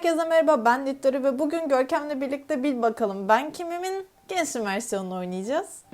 Herkese merhaba ben Littori ve bugün Görkem'le birlikte bil bakalım ben kimimin gençlik versiyonunu oynayacağız.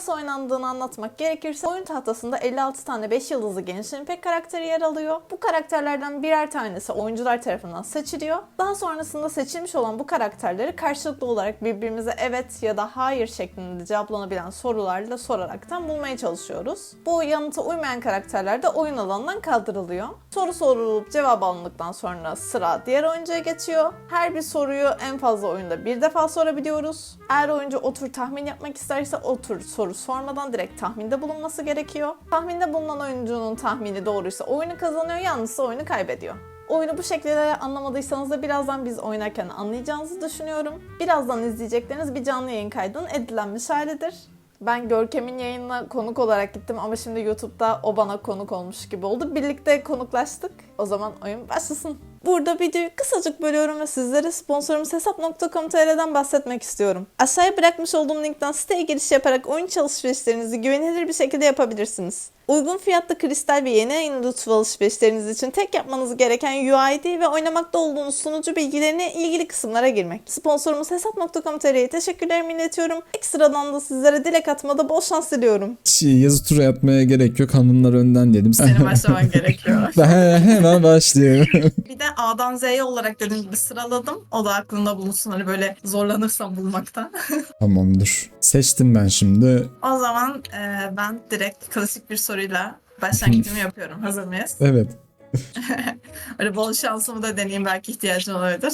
Nasıl oynandığını anlatmak gerekirse oyun tahtasında 56 tane 5 yıldızlı Genshin Impact karakteri yer alıyor. Bu karakterlerden birer tanesi oyuncular tarafından seçiliyor. Daha sonrasında seçilmiş olan bu karakterleri karşılıklı olarak birbirimize evet ya da hayır şeklinde cevaplanabilen sorularla soraraktan bulmaya çalışıyoruz. Bu yanıta uymayan karakterler de oyun alanından kaldırılıyor. Soru sorulup cevap alındıktan sonra sıra diğer oyuncuya geçiyor. Her bir soruyu en fazla oyunda bir defa sorabiliyoruz. Eğer oyuncu o tür tahmin yapmak isterse o tür soru sormadan direkt tahminde bulunması gerekiyor. Tahminde bulunan oyuncunun tahmini doğruysa oyunu kazanıyor, yanlışsa oyunu kaybediyor. Oyunu bu şekilde anlamadıysanız da birazdan biz oynarken anlayacağınızı düşünüyorum. Birazdan izleyecekleriniz bir canlı yayın kaydının edilenmiş halidir. Ben Görkem'in yayınına konuk olarak gittim ama şimdi YouTube'da o bana konuk olmuş gibi oldu. Birlikte konuklaştık. O zaman oyun başlasın. Burada videoyu kısacık bölüyorum ve sizlere sponsorumuz hesap.com.tr'den bahsetmek istiyorum. Aşağıya bırakmış olduğum linkten siteye giriş yaparak oyun alışverişlerinizi güvenilir bir şekilde yapabilirsiniz. Uygun fiyatlı kristal ve yeni ayın lütfu alışverişleriniz için tek yapmanız gereken UID ve oynamakta olduğunuz sunucu bilgilerine ilgili kısımlara girmek. Sponsorumuz hesap.com.tr'ye teşekkürlerimi iletiyorum. Ekstradan da sizlere dilek atmada bol şans diliyorum. Şey, yazı tura yapmaya gerek yok. Hanımlar önden dedim. Senin başlaman gerekiyor. Ben hemen başlıyorum. Bir de A'dan Z'ye olarak dediğim gibi sıraladım. O da aklında bulunsun hani böyle zorlanırsam bulmakta. Tamamdır. Seçtim ben şimdi. o zaman e, ben direkt klasik bir soruyla başlangıcımı yapıyorum. Hazır mıyız? Evet. Öyle bol şansımı da deneyeyim belki ihtiyacın olabilir.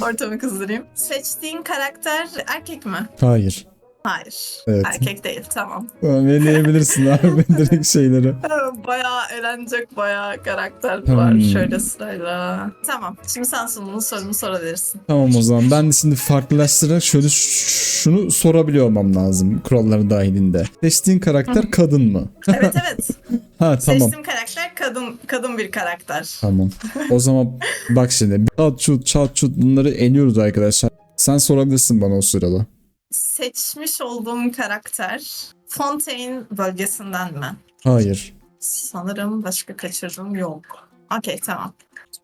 Ortamı kızdırayım. Seçtiğin karakter erkek mi? Hayır. Hayır. Evet. Erkek değil tamam. Eleyebilirsin abi direkt şeyleri. Bayağı eğlenecek bayağı karakter Hmm. var şöyle sırayla. Tamam. Şimdi sen sunumunu sorunu sorabilirsin. Tamam o zaman ben de şimdi farklılaştırarak şöyle şunu sorabiliyor olmam lazım kuralları dahilinde. Seçtiğin karakter kadın mı? Evet evet. Ha tamam. Seçtiğim karakter kadın kadın bir karakter. Tamam. O zaman bak şimdi çat çut çat çut bunları eliyoruz arkadaşlar. Sen sorabilirsin bana o sırada. Seçmiş olduğum karakter Fontaine bölgesinden mi? Hayır. Sanırım başka kaçırdım yok. Okey tamam.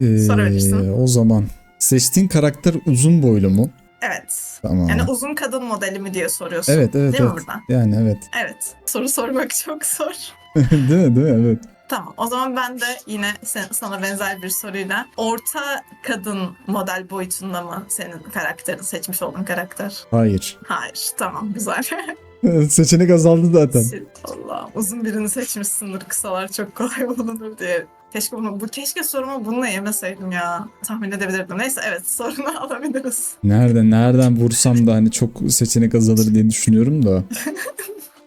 Ee, Sorabilirsin. o zaman seçtiğin karakter uzun boylu mu? Evet. Tamam. Yani uzun kadın modeli mi diye soruyorsun. Evet evet Değil mi evet. buradan? Yani evet. Evet. Soru sormak çok zor. değil mi değil mi? Evet. Tamam. O zaman ben de yine sen- sana benzer bir soruyla orta kadın model boyutunda mı senin karakterin seçmiş olduğun karakter? Hayır. Hayır. Tamam. Güzel. Seçenek azaldı zaten. Allah uzun birini seçmişsindir kısalar çok kolay bulunur diye. Keşke bunu, bu keşke sorumu bununla yemeseydim ya. Tahmin edebilirdim. Neyse evet sorunu alabiliriz. Nereden nereden vursam da hani çok seçenek azalır diye düşünüyorum da.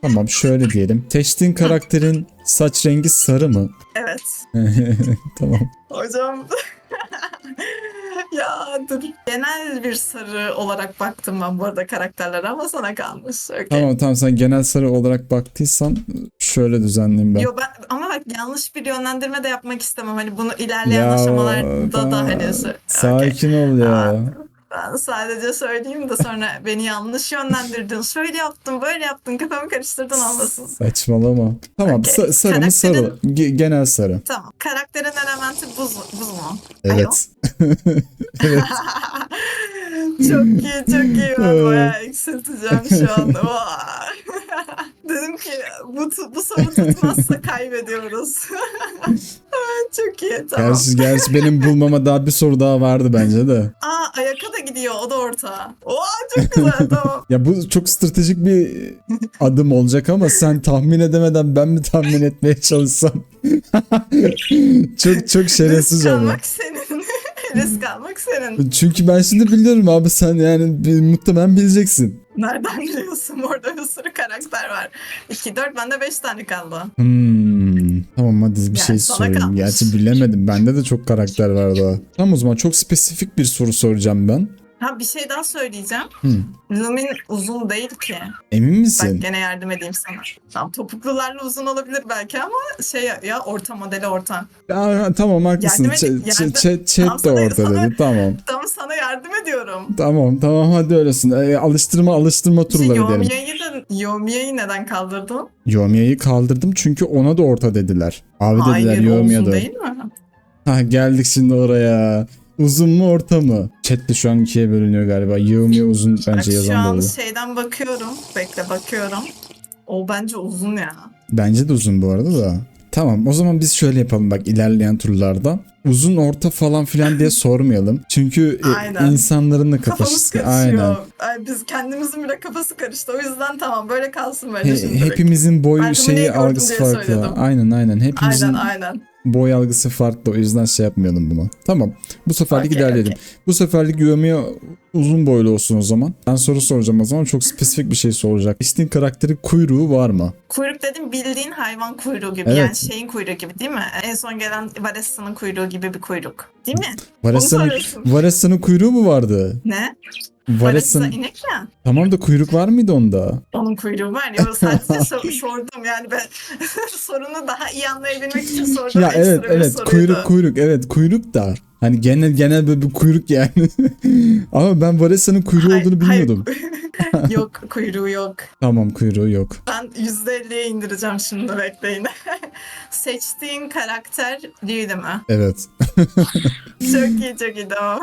Tamam şöyle diyelim. Seçtiğin karakterin saç rengi sarı mı? Evet. tamam. Hocam. ya dur. Genel bir sarı olarak baktım ben bu arada karakterlere ama sana kalmış. Okay. Tamam tamam sen genel sarı olarak baktıysan şöyle düzenleyeyim ben. Yo ben ama bak yanlış bir yönlendirme de yapmak istemem. Hani bunu ilerleyen Ya, aşamalarda tamam. da hani Okey. Sakin ol ya. Aa, Ben sadece söyleyeyim de sonra beni yanlış yönlendirdin. Şöyle yaptın, böyle yaptın, kafamı karıştırdın olmasın. Saçmalama. Tamam Okey. sa- sarı mı sarı? Ge- genel sarı. Tamam. Karakterin elementi buz, buz mu? Evet. evet. çok iyi, çok iyi. Ben bayağı eksilteceğim şu an. Dedim ki bu, bu soru tutmazsa kaybediyoruz. çok iyi, tamam. Gerçi, gerçi benim bulmama daha bir soru daha vardı bence de. Aa Ayaka da gidiyor, o da orta. Oha çok güzel, tamam. Ya bu çok stratejik bir adım olacak ama sen tahmin edemeden ben mi tahmin etmeye çalışsam? çok çok şerefsiz Risk ama. almak senin. Risk almak senin. Çünkü ben şimdi biliyorum abi sen yani bir- muhtemelen bileceksin. Nereden biliyorsun? Orada bir sürü karakter var. 2, 4, bende 5 tane kaldı. Hmm, tamam hadi bir Yani şey sorayım. kalmış. Gerçi bilemedim. Bende de çok karakter var daha. Tamam o zaman çok spesifik bir soru soracağım ben. Ha bir şey daha söyleyeceğim. Hı. Lumin uzun değil ki. Emin Bak misin? gene yardım edeyim sana. Tamam topuklularla uzun olabilir belki ama şey ya, orta modeli orta. Ya, tamam haklısın. Yardım Chat, et- yardım- chat, chat Tamam, de sana- orada sana- dedi. Tamam. Tamam sana yardım ediyorum. Tamam tamam hadi öylesin. Ee, alıştırma alıştırma Şey, turları diyelim. yayını Yomia'yı neden kaldırdın? Yomia'yı kaldırdım çünkü ona da orta dediler. Abi dediler Hayır uzun değil mi? Ha geldik şimdi oraya. Uzun mu orta mı? Chat de şu an ikiye bölünüyor galiba. Yomiya uzun Bak bence şu yazan da an oldu. şeyden bakıyorum. Bekle bakıyorum. O bence uzun ya. Bence de uzun bu arada da. Tamam o zaman biz şöyle yapalım bak ilerleyen turlarda. Uzun orta falan filan diye sormayalım. Çünkü e, Aynen. insanların da Kafamız kafası karışıyor. aynen. Ay, biz kendimizin bile kafası karıştı. O yüzden tamam böyle kalsın He- böyle şimdi. hepimizin Ben de şeyi gördüm algısı diye farklı. söyledim. Aynen aynen. Hepimizin Aynen aynen. Boy algısı farklı. O yüzden şey yapmayalım bunu. Tamam. Bu seferlik Okey, ilerleyelim. okey. Bu seferlik Yomiya uzun boylu olsun o zaman. Ben soru soracağım o zaman. Çok spesifik bir şey soracak. İsteğin karakteri kuyruğu var mı? Kuyruk dedim bildiğin hayvan kuyruğu gibi. Evet. Yani şeyin kuyruğu gibi değil mi? En son gelen Varessa'nın kuyruğu gibi bir kuyruk. Değil mi? Varessa'nın. Varessa'nın kuyruğu mu vardı? Ne? Varessa'nın... inek ya. Tamam da kuyruk var mıydı onda? Onun kuyruğu var ya. Sadece sor- sordum yani ben sorunu daha iyi anlayabilmek için sordum. Ya evet evet soruydu. kuyruk kuyruk evet kuyruk da hani genel genel böyle bir kuyruk yani. Ama ben Varessa'nın kuyruğu Hayır, olduğunu hayır. bilmiyordum. yok kuyruğu yok. Tamam kuyruğu yok. Ben %50'ye indireceğim şimdi bekleyin. Seçtiğin karakter Lily mi? Evet. Çok iyi çok iyi tamam.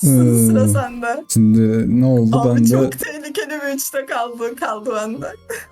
Hmm. Sıra sende. Şimdi ne oldu Abi ben de çok tehlikeli bir üçte kaldı, kaldı bende.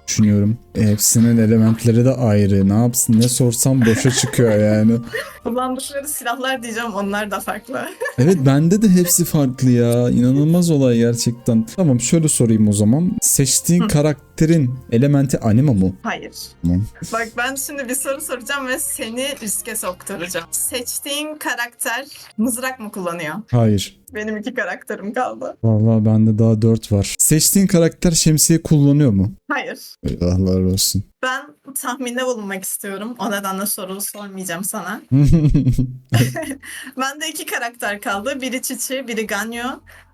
düşünüyorum. Hepsinin elementleri de ayrı. Ne yapsın ne sorsam boşa çıkıyor yani. Kullandıkları silahlar diyeceğim onlar da farklı. Evet bende de hepsi farklı ya. İnanılmaz olay gerçekten. Tamam şöyle sorayım o zaman. Seçtiğin karakterin elementi anima mu? Hayır. Tamam. Bak ben şimdi bir soru soracağım ve seni riske sokturacağım. Seçtiğin karakter mızrak mı kullanıyor? Hayır. Benim iki karakterim kaldı. Vallahi bende daha 4 var. Seçtiğin karakter şemsiye kullanıyor mu? Hayır. Eyvahlar olsun. Ben tahminde bulunmak istiyorum. O nedenle soru sormayacağım sana. Bende iki karakter kaldı. Biri Çiçi, biri Ganyo.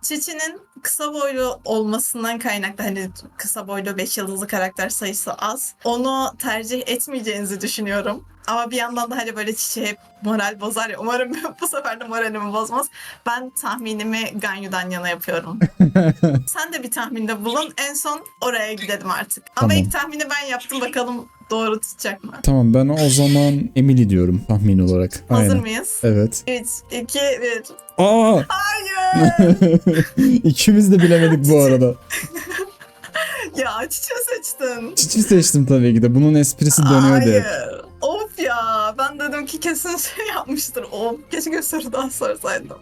Çiçi'nin kısa boylu olmasından kaynaklı hani kısa boylu 5 yıldızlı karakter sayısı az. Onu tercih etmeyeceğinizi düşünüyorum. Ama bir yandan da hani böyle hep moral bozar ya. Umarım bu sefer de moralimi bozmaz. Ben tahminimi Ganyo'dan yana yapıyorum. Sen de bir tahminde bulun. En son oraya gidelim artık. Ama Tamam. ilk tahmini ben yaptım. Bakalım doğru tutacak mı? tamam ben o zaman Emily diyorum tahmin olarak. Hazır Aynen. mıyız? Evet. 3, 2, 1. Aa! Hayır. İkimiz de bilemedik bu arada. ya çiçeği seçtin. Çiçi seçtim tabii ki de. Bunun esprisi dönüyordu Hayır. hep. Of ya. Ben dedim ki kesin şey yapmıştır. Of. Keşke soru daha sorsaydım.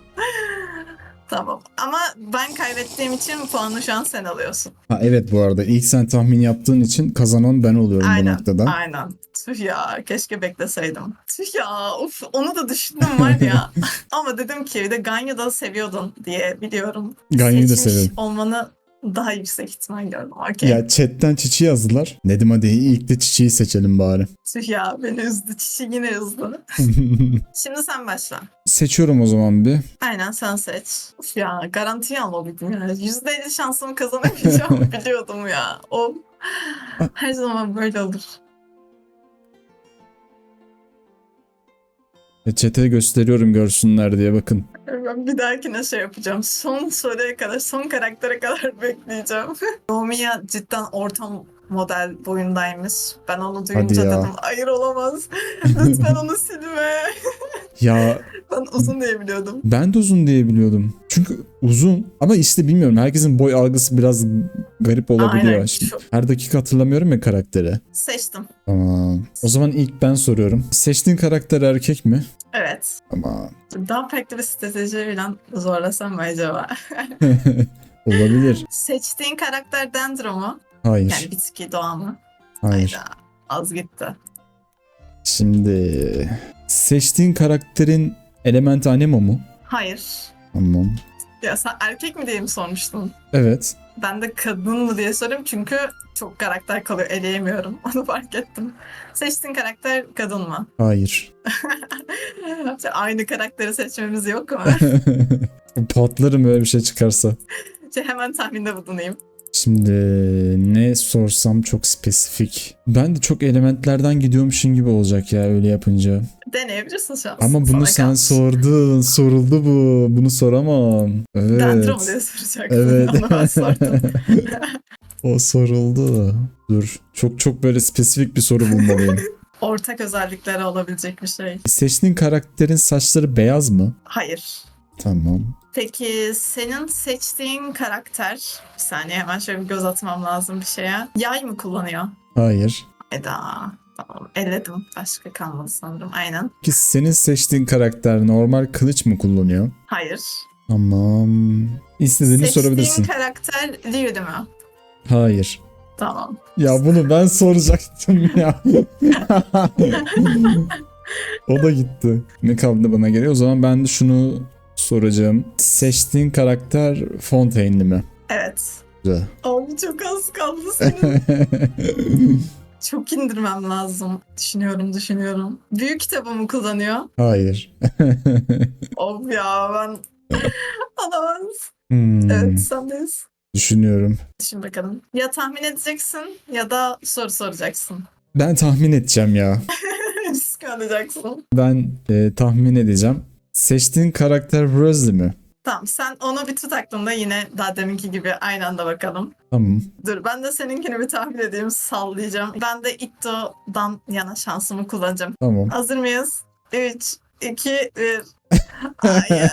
tamam. Ama ben kaybettiğim için puanı şu an sen alıyorsun. Ha evet bu arada ilk sen tahmin yaptığın için kazanan ben oluyorum bu Aynen. noktada. Aynen. Tüh ya. Keşke bekleseydim. Tüh ya. Of. Onu da düşündüm var ya. Ama dedim ki bir de Ganyu da seviyordun diye biliyorum. Ganya'yı da severim. olmanı daha yüksek ihtimal gördüm. Okey. Ya chatten çiçi yazdılar. Dedim hadi ilk de çiçeği seçelim bari. Tüh ya beni üzdü. Çiçi yine üzdü. Şimdi sen başla. Seçiyorum o zaman bir. Aynen sen seç. Uf ya garantiye almalıydım ya. %50 şansımı kazanamayacağımı biliyordum ya. O her zaman böyle olur. E, Chat'e gösteriyorum görsünler diye bakın. Ben bir dahakine şey yapacağım. Son soruya kadar, son karaktere kadar bekleyeceğim. Romiya cidden ortam model boyundaymış. Ben onu duyunca dedim hayır olamaz. Lütfen onu silme. Ya Ben uzun diye biliyordum. ben de uzun diye biliyordum. Çünkü uzun ama işte bilmiyorum herkesin boy algısı biraz garip olabiliyor. Aynen. Şimdi her dakika hatırlamıyorum ya karakteri. Seçtim. Tamam. O zaman ilk ben soruyorum. Seçtiğin karakter erkek mi? Evet. Ama Daha farklı bir strateji falan zorlasam mı acaba? olabilir. Seçtiğin karakter Dendro mu? Hayır. Yani bitki doğa mı? Hayır. Hayda, Az gitti. Şimdi seçtiğin karakterin elementi anemo mu? Hayır. Tamam. Ya sen erkek mi diye mi sormuştun? Evet. Ben de kadın mı diye sorayım çünkü çok karakter kalıyor eleyemiyorum. Onu fark ettim. Seçtiğin karakter kadın mı? Hayır. Aynı karakteri seçmemiz yok mu? Patlarım öyle bir şey çıkarsa. İşte hemen tahminde bulunayım. Şimdi ne sorsam çok spesifik. Ben de çok elementlerden gidiyormuşum gibi olacak ya öyle yapınca. Deneyebilirsin an. Ama bunu sen kalmış. sordun. Soruldu bu. Bunu soramam. Evet. Dendro mu diye. Evet. Onu ben sordum. O soruldu. Dur. Çok çok böyle spesifik bir soru bulmalıyım. Ortak özellikleri olabilecek bir şey. Seçtiğin karakterin saçları beyaz mı? Hayır. Tamam. Peki senin seçtiğin karakter, bir saniye hemen şöyle bir göz atmam lazım bir şeye. Yay mı kullanıyor? Hayır. Eda. Tamam elledim. Başka kalmadı sanırım. Aynen. Ki senin seçtiğin karakter normal kılıç mı kullanıyor? Hayır. Tamam. İstediğini Seçtiğin sorabilirsin. karakter değil mi? Hayır. Tamam. Ya bunu ben soracaktım ya. o da gitti. Ne kaldı bana geliyor? O zaman ben de şunu soracağım. Seçtiğin karakter Fontaine'li mi? Evet. Güzel. Abi çok az kaldı senin. çok indirmem lazım. Düşünüyorum düşünüyorum. Büyük kitabı mı kullanıyor? Hayır. of ya ben... Alamaz. Hmm, Evet sendeyiz. Düşünüyorum. Düşün bakalım. Ya tahmin edeceksin ya da soru soracaksın. Ben tahmin edeceğim ya. Risk alacaksın. Ben e, tahmin edeceğim. Seçtiğin karakter Rosie mi? Tamam sen onu bir tut aklında yine daha deminki gibi aynı anda bakalım. Tamam. Dur ben de seninkini bir tahmin edeyim sallayacağım. Ben de Itto'dan yana şansımı kullanacağım. Tamam. Hazır mıyız? 3, 2, 1. Hayır.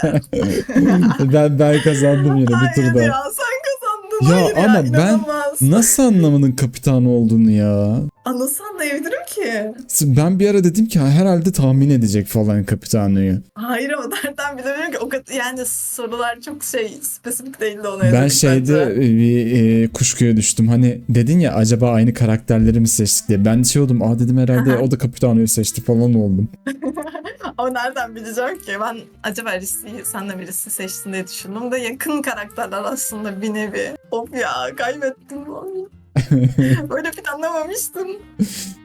ben ben kazandım yine bir Hayır turda. ya sen kazandın. Ya Hayır ama ya, ben- inanılmaz. Nasıl anlamadın kapitanı olduğunu ya? Nasıl anlayabilirim ki? Ben bir ara dedim ki "Ha, herhalde tahmin edecek falan kapitanıyı. Hayır ama nereden bilebilirim ki? O kadar, yani sorular çok şey spesifik değildi ona Ben şeyde bence. bir e, kuşkuya düştüm. Hani dedin ya acaba aynı karakterleri mi seçtik diye. Ben şey oldum. Aa dedim herhalde o da kapitanıyı seçti falan oldum. Ama nereden bileceğim ki? Ben acaba Risty'yi sen de birisi seçtin diye düşündüm de yakın karakterler aslında bir nevi. Of ya kaybettim. Böyle planlamamıştım.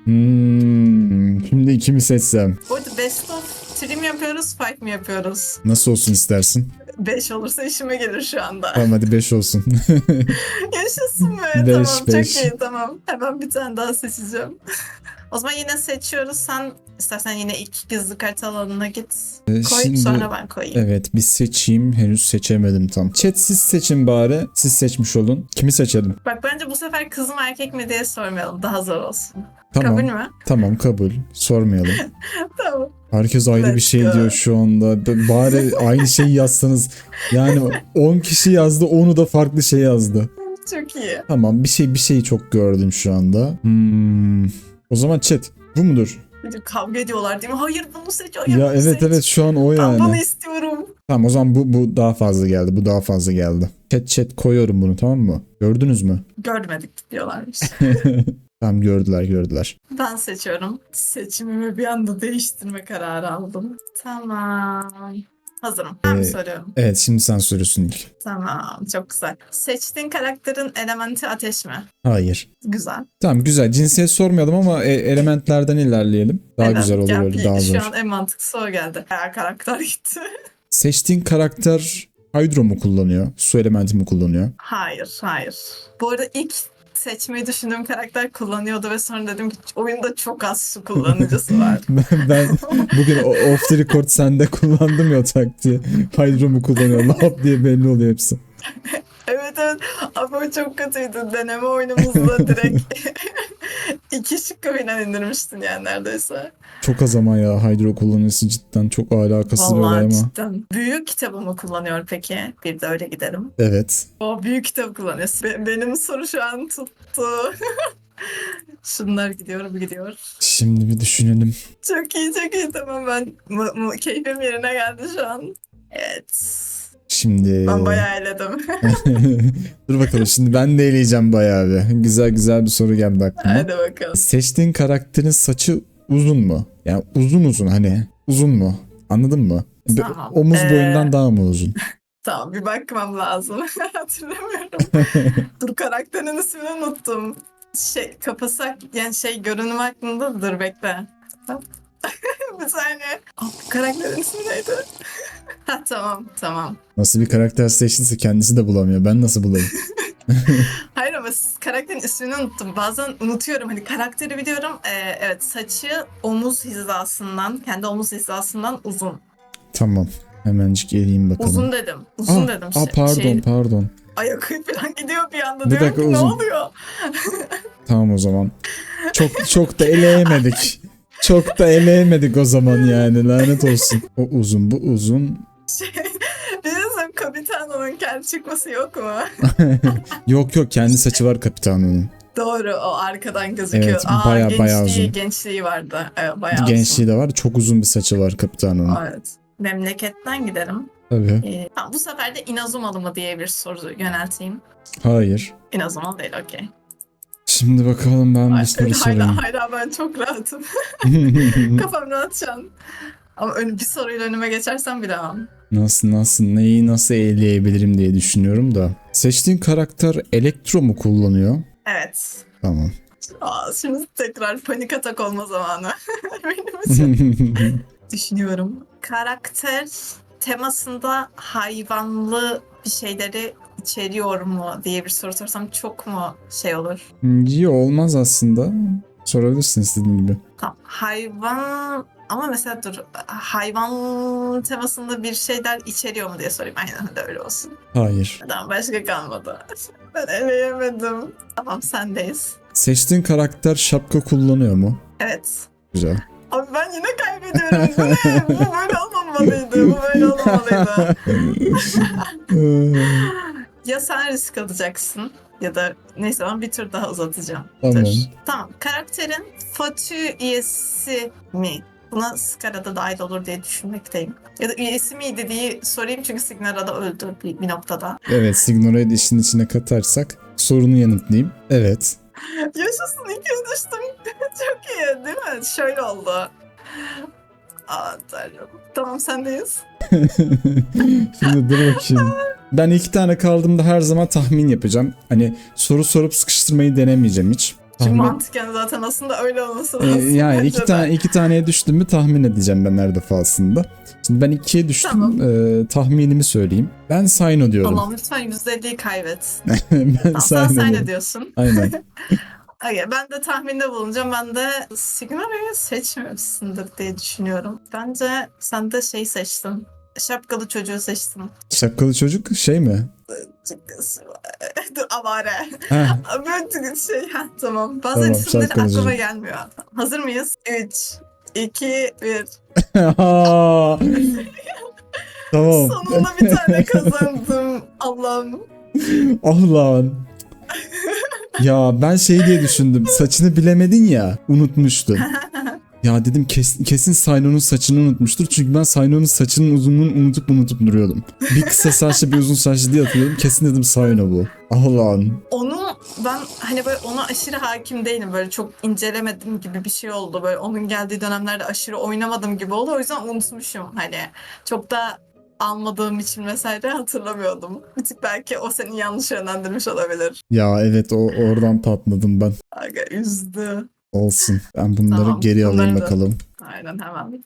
Hmm, şimdi kimi seçsem? Bu arada best of 3 mi yapıyoruz, 5 mi yapıyoruz? Nasıl olsun istersin? 5 olursa işime gelir şu anda. Tamam hadi 5 olsun. Yaşasın be. Beş, tamam beş. çok iyi tamam. Hemen bir tane daha seçeceğim. O zaman yine seçiyoruz. Sen istersen yine ilk gizli kart alanına git. Ee, Koy sonra ben koyayım. Evet bir seçeyim. Henüz seçemedim tam. Chat siz seçin bari. Siz seçmiş olun. Kimi seçelim? Bak bence bu sefer kız mı erkek mi diye sormayalım. Daha zor olsun. Tamam. Kabul mü? Tamam kabul. Sormayalım. tamam. Herkes ayrı bir Let's şey go. diyor şu anda. B- Bari aynı şeyi yazsanız. Yani 10 kişi yazdı, 10'u da farklı şey yazdı. Çok iyi. Tamam bir şey bir şeyi çok gördüm şu anda. Hmm. O zaman chat bu mudur? Kavga ediyorlar değil mi? Hayır bunu seç. Hayır Ya bunu evet seç. evet şu an o Ben bunu yani. istiyorum. Tamam o zaman bu bu daha fazla geldi. Bu daha fazla geldi. Chat chat koyuyorum bunu tamam mı? Gördünüz mü? Görmedik diyorlarmış. Tamam gördüler gördüler. ben seçiyorum. Seçimimi bir anda değiştirme kararı aldım. Tamam. Hazırım. Ben mi Ee, soruyorum? Evet şimdi sen soruyorsun ilk. Tamam. Çok güzel. Seçtiğin karakterin elementi ateş mi? Hayır. Güzel. Tamam güzel. Cinsiyet sormayalım ama e- elementlerden ilerleyelim. Daha Evet, güzel olur ya öyle daha Şu zor. an en mantıklısı o geldi. Her karakter gitti. Seçtiğin karakter hydro mu kullanıyor? Su elementi mi kullanıyor? hayır, hayır. Bu arada ilk seçmeyi düşündüğüm karakter kullanıyordu ve sonra dedim ki oyunda çok az su kullanıcısı var. Ben, bugün off the record sende kullandım ya taktiği. Hydro mu kullanıyor? Lap diye belli oluyor hepsi. Evet evet ama çok kötüydü. Deneme oyunumuzda direkt iki şıkkı falan indirmiştin yani neredeyse. Çok az ama ya hydro kullanıcısı cidden çok alakasız bir olay Vallahi ama. cidden. Büyük kitabı mı kullanıyor peki? Bir de öyle gidelim. Evet. O büyük kitap kullanıyorsun. Be- benim soru şu an tuttu. Şunlar gidiyor, gidiyor. Şimdi bir düşünelim. Çok iyi, çok iyi. Tamam ben mu- mu- keyfim yerine geldi şu an. Evet. Şimdi... Ben bayağı eledim. Dur bakalım şimdi ben de eleyeceğim bayağı bir. Güzel güzel bir soru geldi aklıma. Hadi bakalım. Seçtiğin karakterin saçı uzun mu? Yani uzun uzun hani uzun mu? Anladın mı? Tamam. Omuz Ee, boyundan daha mı uzun? Tamam bir bakmam lazım. Hatırlamıyorum. Dur karakterin ismini unuttum. Şey kafası yani şey görünüm aklında dur bekle. bir saniye. Karakterin ismi neydi? ha tamam tamam. Nasıl bir karakter seçtiyse kendisi de bulamıyor. Ben nasıl bulayım? Hayır ama karakterin ismini unuttum. Bazen unutuyorum. Hani karakteri biliyorum. Ee, evet saçı omuz hizasından, kendi omuz hizasından uzun. tamam. Hemencik eleyeyim bakalım. Uzun dedim. Uzun Aa, dedim. aa, Şey- pardon şey- pardon. ayak falan gidiyor bir anda. Bir Diyorum dakika, ki ne uzun. oluyor? Tamam o zaman. Çok çok da eleyemedik. Çok da eleyemedik o zaman yani lanet olsun. O uzun bu uzun. Şey, bizim Capitano'nun kel çıkması yok mu? Yok yok kendi saçı var kapitanının. Doğru o arkadan gözüküyor. Evet, Aa, bayağı- gençliği, bayağı uzun. Gençliği vardı. Evet, bayağı Gençliği de var. Çok uzun bir saçı var kapitanının. uzun. Evet. Memleketten gidelim. Tabii. Ee, tamam, bu sefer de Inazumalı mı diye bir soru yönelteyim. Hayır. Inazumalı değil okey. Şimdi bakalım ben bir soru sorayım. Hala, hala ben çok rahatım. Kafam rahat şu an. Ama ön, bir soruyla önüme geçersem bilemem. nasıl nasıl neyi nasıl eleyebilirim diye düşünüyorum da. Seçtiğin karakter elektro mu kullanıyor? Evet. Tamam. Aa, şimdi tekrar panik atak olma zamanı. Benim için. Düşünüyorum. Karakter temasında hayvanlı bir şeyleri içeriyor mu diye bir soru sorsam çok mu şey olur? İyi olmaz aslında. Sorabilirsin istediğin gibi. Tamam. Hayvan ama mesela dur hayvan temasında bir şeyler içeriyor mu diye sorayım. Aynen hadi öyle olsun. Hayır. Neden başka kalmadı? Ben eleyemedim. Tamam sendeyiz. Seçtiğin karakter şapka kullanıyor mu? Evet. Güzel. Abi ben yine kaybediyorum. Bu ne? Bu böyle olmamalıydı. Bu böyle olmamalıydı. Ya sen risk alacaksın ya da neyse ben bir tur daha uzatacağım. Tamam. Dur. Tamam. Karakterin fatü üyesi mi? Buna Scara'da dahil olur diye düşünmekteyim. Ya da üyesi miydi diye sorayım çünkü Signara'da öldü bir, bir noktada. Evet Signora'yı da işin içine katarsak sorunu yanıtlayayım. Evet. Yaşasın ikiye düştüm. Çok iyi değil mi? Şöyle oldu. Aa tanrım. Tamam sendeyiz. Şimdi dur bakayım. Ben iki tane kaldığımda her zaman tahmin yapacağım. Hani soru sorup sıkıştırmayı denemeyeceğim hiç. Çünkü Tahmin, mantıken zaten aslında öyle olması Ee, lazım. yani bence iki de. tane iki taneye düştüm mü tahmin edeceğim ben her defasında. Şimdi ben ikiye düştüm. Tamam. Ee, tahminimi söyleyeyim. Ben Sayno diyorum. Allah'ım lütfen %50'yi kaybet. ben Tamam, sen ne diyorsun? Aynen. Okay, ben de tahminde bulunacağım. Ben de Signora'yı seçmemişsindir diye düşünüyorum. Bence sen de şey seçtin. Şapkalı çocuğu seçtin. Şapkalı çocuk şey mi? Avare. Ha, Böyle şey ha tamam. Bazı Tamam, isimler şapkalı aklıma çocuk. gelmiyor. Hazır mıyız? 3, 2, 1. Aa! tamam. Sonunda bir tane kazandım. Allah'ım. Ah lan. Ya ben şey diye düşündüm. Saçını bilemedin ya. Unutmuştun. Ya dedim kes- kesin Sayno'nun saçını unutmuştur. Çünkü ben Sayno'nun saçının uzunluğunu unutup unutup duruyordum. Bir kısa saçlı bir uzun saçlı diye hatırlıyorum. Kesin dedim Sayno bu. Ah lan. Onu ben hani böyle ona aşırı hakim değilim. Böyle çok incelemedim gibi bir şey oldu. Böyle onun geldiği dönemlerde aşırı oynamadım gibi oldu. O yüzden unutmuşum. Hani çok da almadığım için vesaire hatırlamıyordum. Bir tık belki o seni yanlış yönlendirmiş olabilir. Ya evet o oradan patladım ben. Aga üzdü. Olsun. Ben bunları Tamam, geri alayım bunları da- bakalım. Aynen hemen.